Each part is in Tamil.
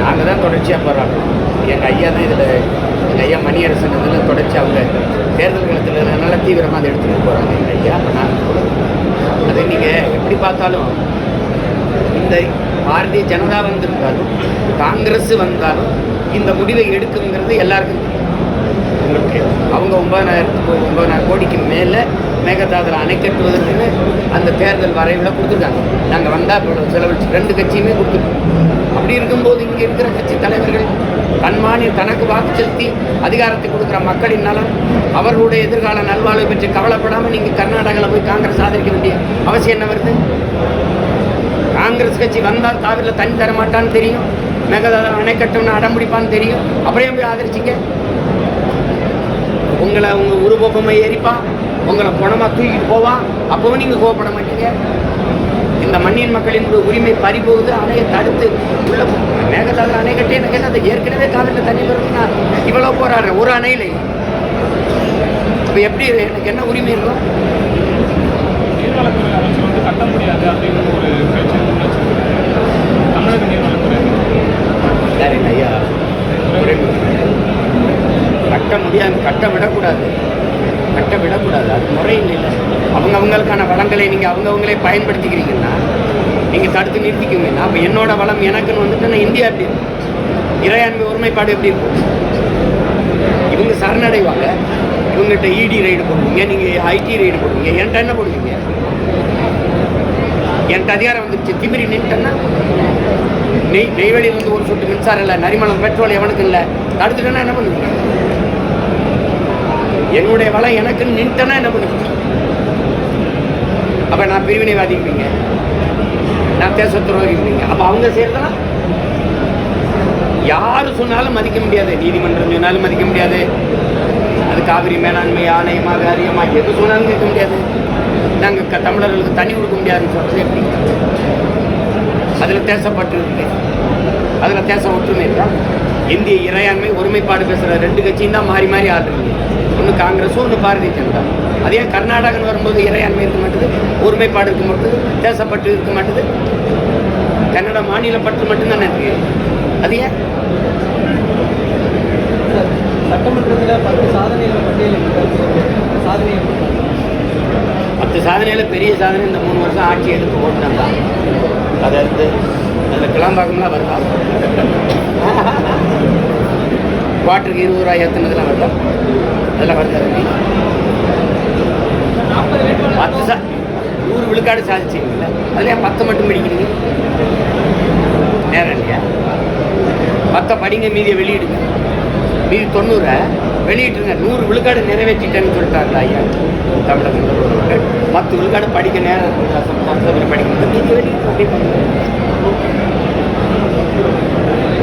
நாங்கள் தான் தொடர்ச்சியாக போராடுறோம். எங்கள் ஐயா தான் இதில் எங்கள் ஐயா மணியரசன் இதில் தொடர்ச்சி அவங்க தேர்தல் காலத்தில் இருந்ததுனால தீவிரமாக அதை எடுத்துகிட்டு போகிறாங்க எங்கள் ஐயா. அப்போ நாங்கள் கூட அதை நீங்கள் எப்படி பார்த்தாலும் இந்த பாரதிய ஜனதா வந்திருந்தாலும் காங்கிரஸ் வந்தாலும் இந்த முடிவை எடுக்குங்கிறது எல்லாருக்கும் உங்களுக்கு அவங்க ஒன்பதாயிரத்துக்கு ஒன்பதாயிரம் கோடிக்கு மேலே மேகதாதுல அணை கட்டுவதற்கு அந்த தேர்தல் வரைவில் கொடுத்துருக்காங்க. நாங்கள் வந்தால் செலவழிச்சு ரெண்டு கட்சியுமே கொடுத்துருக்கோம். அப்படி இருக்கும்போது இங்கே இருக்கிற கட்சி தலைவர்கள் தன்மானி தனக்கு வாக்கு செலுத்தி அதிகாரத்தை கொடுக்குற மக்களின் நலம் அவர்களுடைய எதிர்கால நல்வாழ்வை பற்றி கவலைப்படாமல் நீங்கள் கர்நாடகாவில் போய் காங்கிரஸ் ஆதரிக்க வேண்டிய அவசியம் என்ன வருது? காங்கிரஸ் கட்சி வந்தால் காவிரியில் தண்ணி தர மாட்டான்னு தெரியும். மேகதாது அணை அடம்பிடிப்பான்னு அடம் பிடிப்பான்னு தெரியும். அப்படியே போய் ஆதரிச்சிங்க? உங்களை உங்கள் உருவப்பமை எரிப்பான் உங்களை குணமா தூக்கிட்டு போவான் அப்பவும் நீங்க கோவப்பட மாட்டீங்க. இந்த மண்ணின் மக்களின் உரிமை பறிபோகுது அணையை தடுத்து உள்ள மேகதாது அணை கட்டி எனக்கு அது ஏற்கனவே காவிரியில் தண்ணி வருதுன்னா இவ்வளோ போராடுறேன் ஒரு அணையில. இப்போ எப்படி எனக்கு என்ன உரிமை இருக்கும்? கட்ட முடியாது அப்படின்னு ஒரு தமிழக நீர்வளத்துறை சரி ஐயா. கட்ட முடியாது கட்ட விடக்கூடாது. கட்ட விடக்கூடாது. அது முறை இல்லை அவங்க அவங்களுக்கான வளங்களை நீங்கள் அவங்கவுங்களே பயன்படுத்திக்கிறீங்கன்னா நீங்கள் தடுத்து நிறுத்திக்குவீங்கன்னா அப்போ என்னோட வளம் எனக்குன்னு வந்துட்டு இந்தியா எப்படி இருக்கும்? இறையாண்மை ஒருமைப்பாடு எப்படி இருக்கும்? இவங்க சரணடைவாங்க. இவங்ககிட்ட இடி ரைடு போடுவீங்க. நீங்கள் ஐடி ரைடு போடுவீங்க. என்கிட்ட என்ன போடுவீங்க? என்கிட்ட அதிகாரம் வந்துருச்சு. திமிரி நின்ட்டேன்னா? நெய் நெய்வேலியில் வந்து ஒரு சொட்டு மின்சாரம் இல்லை. நரிமணம் பெட்ரோல் எவனுக்கு இல்லை. தடுத்துட்டேன்னா என்ன பண்ணுவீங்க? என்னுடைய வலை எனக்குன்னு நின்ட்டேன்னா என்ன பண்ணுங்க அப்போ நான் பிரிவினைவாதிப்பீங்க நான் தேச துரோகிப்பீங்க அப்போ அவங்க செய்கிறதெல்லாம் யார் சொன்னாலும் மதிக்க முடியாது. நீதிமன்றம் சொன்னாலும் மதிக்க முடியாது. அது காவிரி மேலாண்மை ஆணையமாக காரியமா எது சொன்னாலும் கேட்க முடியாது. நாங்கள் தமிழர்களுக்கு தண்ணி கொடுக்க முடியாதுன்னு சொல்கிறது எப்படி? அதில் தேசப்பட்டு இருக்கு. அதில் தேச ஒற்றுமை இருக்கா? இந்திய இறையாண்மை ஒருமைப்பாடு பேசுகிற ரெண்டு கட்சியும் தான் மாறி மாறி ஆடுறீங்க ஒன்று காங்கிரஸும் ஒன்று பாரதிய ஜனதா. அதே கர்நாடகன் வரும்போது இறையாண்மை இருக்க மாட்டுது ஒருமைப்பாடு இருக்க மாட்டுது தேசப்பட்டு இருக்க மாட்டுது. கன்னட மாநில பற்று மட்டும்தானே இருக்கு. அது ஏன்? சட்டமன்றத்தில் பத்து சாதனைகளை பட்டியலிட்டு சாதனை பத்து சாதனையில் பெரிய சாதனை இந்த மூணு வருஷம் ஆட்சி எடுத்து ஓட்டுனாங்க அதை வந்து அதில் கிளாம்பாக்கம்லாம் வருதா? வாட்டருக்கு இருபது ரூபாய் ஏற்றுனதுலாம் வரலாம் அதெல்லாம் வருது பத்து சா நூறு விழுக்காடு சாதிச்சிங்கல்ல அதில் பத்தை மட்டும் படிக்கிறீங்க? நேரம் இல்லையா? பத்தை படிங்க மீதியை வெளியிடுங்க. மீதி தொண்ணூறை வெளியிட்டுருங்க. நூறு விழுக்காடு நிறைவேற்றிட்டேன்னு சொல்லிட்டாங்களா ஐயா? தமிழக முதல்வர் பத்து விழுக்காடு படிக்க நேரம் இருக்குங்களா படிக்கணும் மீதி வெளியிட்டு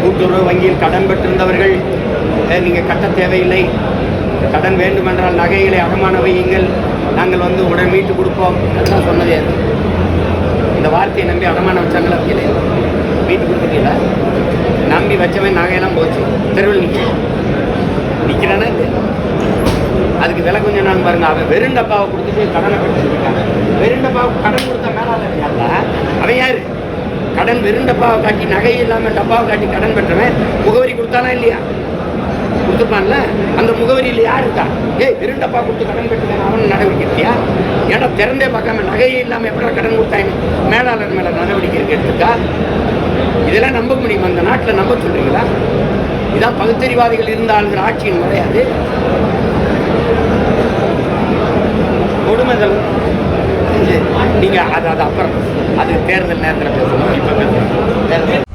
கூட்டுறவு வங்கியில் கடன் பெற்றிருந்தவர்கள் நீங்கள் கட்ட தேவையில்லை. கடன் வேண்டுமென்றால் நகைகளை அடமான வையுங்கள். நாங்கள் வந்து உடன் மீட்டு கொடுப்போம். அதெல்லாம் சொன்னதே அது. இந்த வார்த்தையை நம்பி அடமான வச்சாங்களா? வைக்கலையா மீட்டு கொடுத்துட்டீங்களா நம்பி வச்சவன் நகையெல்லாம் போச்சு. தெருவில் நிற்க நிற்கிறானா அதுக்கு விலை கொஞ்சம் நாள் பாருங்க. அவன் வெறும் டப்பாவை கொடுத்துட்டு கடனை பெற்றுருக்காங்க வெறும் டப்பாவுக்கு கடன் கொடுத்த மேலாளர் யாருல அவன் யாரு? கடன் வெறும் டப்பாவை காட்டி நகை இல்லாமல் டப்பாவை காட்டி கடன் பெற்றவன் முகவரி கொடுத்தானா இல்லையா? கொடுத்துருப்பான்ல அந்த முகவரியில் யார் இருக்கா? ஏய் பெருண்டப்பா கொடுத்து கடன் பெற்றுவேன் அவன் நடவடிக்கை எடுத்தியா? இடம் திறந்தே பார்க்காம நகையே இல்லாமல் எப்படி கடன் கொடுத்தாங்க மேலாளர் மேலே நடவடிக்கை எடுத்துக்கா இதெல்லாம் நம்ப முடியுமா? அந்த நாட்டில் நம்ப சொல்கிறீங்களா இதான் பகுத்தறிவாதிகள் இருந்த ஆளுங்கிற ஆட்சியின் முறையாது கொடுமைகள் நீங்கள் அது அது அப்புறம் அது தேர்தல் நேரத்தில் பேசணும் இப்போ பேசணும் தேர்தல்